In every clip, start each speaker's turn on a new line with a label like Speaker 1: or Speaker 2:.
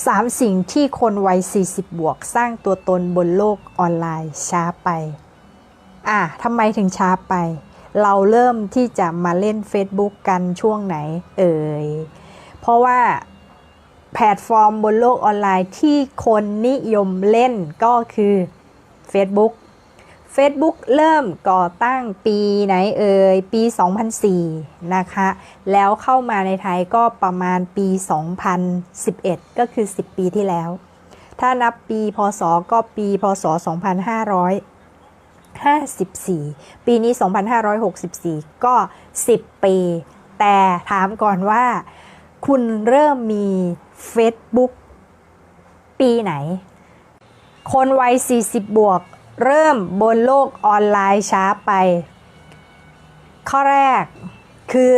Speaker 1: 3 สิ่งที่คนวัย 40 บวกสร้างตัวตนบนโลกออนไลน์ช้าไป อะทำไมถึงช้าไป เราเริ่มที่จะมาเล่น Facebook กันช่วงไหน เอ่ย เพราะว่าแพลตฟอร์มบนโลกออนไลน์ที่คนนิยมเล่นก็คือ Facebook Facebook เริ่มก่อตั้งปีไหนเอ่ยปี 2004 นะคะ แล้วเข้ามาในไทยก็ประมาณปี 2011 ก็คือ 10 ปีที่แล้ว ถ้านับปีพศก็ปีพศ 2554 ปีนี้ 2564 ก็ 10 ปี แต่ถามก่อนว่า คุณเริ่มมี Facebook ปีไหน คนวัย40 บวก เริ่มบนโลกออนไลน์ช้าไป ข้อแรกคือ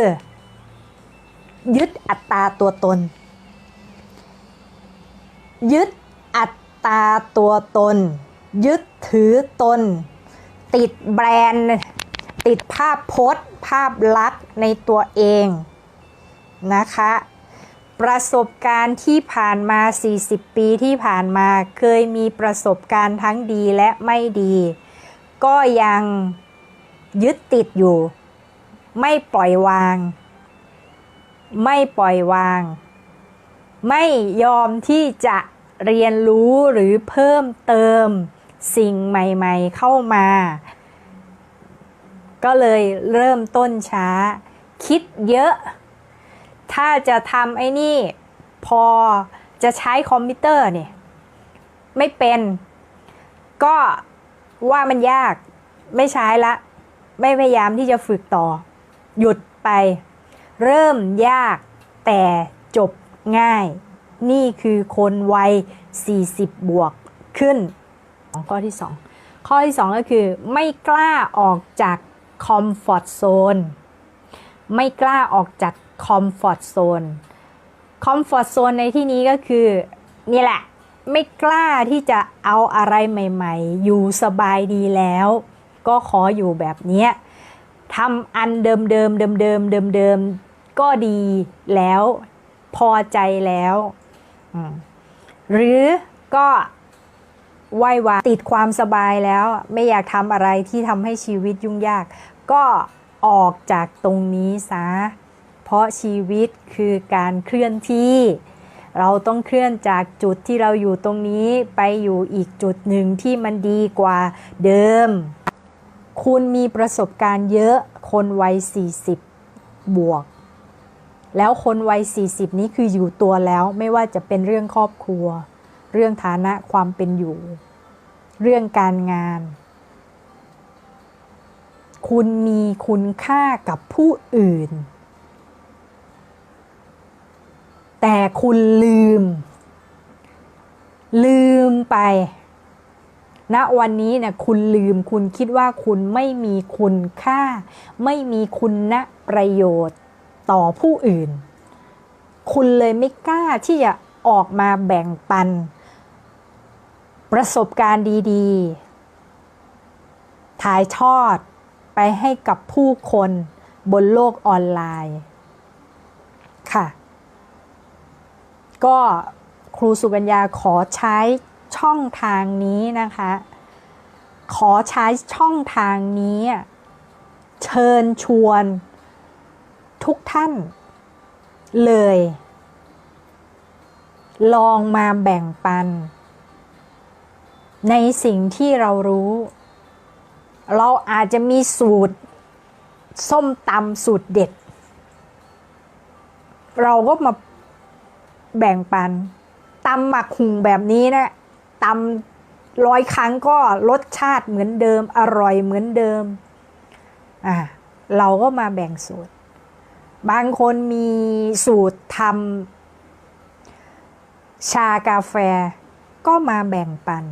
Speaker 1: ยึดอัตราตัวตน ยึดอัตราตัวตน ยึดถือตน ติดแบรนด์ ติดภาพโพสต์ภาพลักษณ์ในตัวเองนะคะ ประสบการณ์ที่ผ่านมา 40 ปีที่ผ่านมาเคยมีประสบการณ์ทั้งดีและไม่ดี ก็ยังยึดติดอยู่ ไม่ปล่อยวาง ไม่ปล่อยวาง ไม่ยอมที่จะเรียนรู้หรือเพิ่มเติมสิ่งใหม่ๆเข้ามา ก็เลยเริ่มต้นช้า คิดเยอะ ถ้าจะทำไอ้นี่พอจะใช้คอมพิวเตอร์เนี่ยไม่เป็น ก็ว่ามันยากไม่ใช้ละ ไม่พยายามที่จะฝึกต่อ หยุดไป เริ่มยากแต่จบง่าย นี่คือคนวัย 40 บวกขึ้นข้อที่ 2 ข้อที่ 2 ก็คือ ไม่กล้าออกจากคอมฟอร์ทโซนไม่กล้าออกจาก คอมฟอร์ทโซนคอมฟอร์ทโซนในที่นี้ก็คือ นี่แหละ ไม่กล้าที่จะเอาอะไรใหม่ ๆ อยู่สบายดีแล้ว ก็ขออยู่แบบเนี้ยทำอันเดิมๆเดิมๆเดิมๆก็ดีแล้วพอใจแล้ว หรือก็ไหว้วาติดความสบายแล้ว ไม่อยากทำอะไรที่ทำให้ชีวิตยุ่งยาก ก็ออกจากตรงนี้ซะ เพราะชีวิตคือการเคลื่อนที่ เราต้องเคลื่อนจากจุดที่เราอยู่ตรงนี้ไปอยู่อีกจุดหนึ่งที่มันดีกว่าเดิม คุณมีประสบการณ์เยอะคนวัย 40 บวก แล้วคนวัย 40 นี้คืออยู่ตัวแล้วไม่ว่าจะเป็นเรื่องครอบครัว เรื่องฐานะความเป็นอยู่ เรื่องการงานคุณมีคุณค่ากับผู้อื่น แต่คุณลืม ลืมไปณวันนี้เนี่ยคุณลืมคุณคิดว่าคุณไม่มีคุณค่า ไม่มีคุณประโยชน์ต่อผู้อื่น คุณเลยไม่กล้าที่จะออกมาแบ่งปัน ประสบการณ์ดีๆ ถ่ายทอดไปให้กับผู้คนบนโลกออนไลน์ ค่ะ ก็ครูสุกัญญาขอใช้ช่องทางนี้นะคะ ขอใช้ช่องทางนี้ เชิญชวนทุกท่านเลย ลองมาแบ่งปัน ในสิ่งที่เรารู้ เราอาจจะมีสูตร ส้มตำสูตรเด็ด เราก็มา แบ่งปันตำหมักหุงแบบนี้นะตำร้อยครั้งก็รสชาติเหมือนเดิม อร่อยเหมือนเดิมอ่าเราก็มาแบ่งสูตร บางคนมีสูตรทำชากาแฟก็มาแบ่งปัน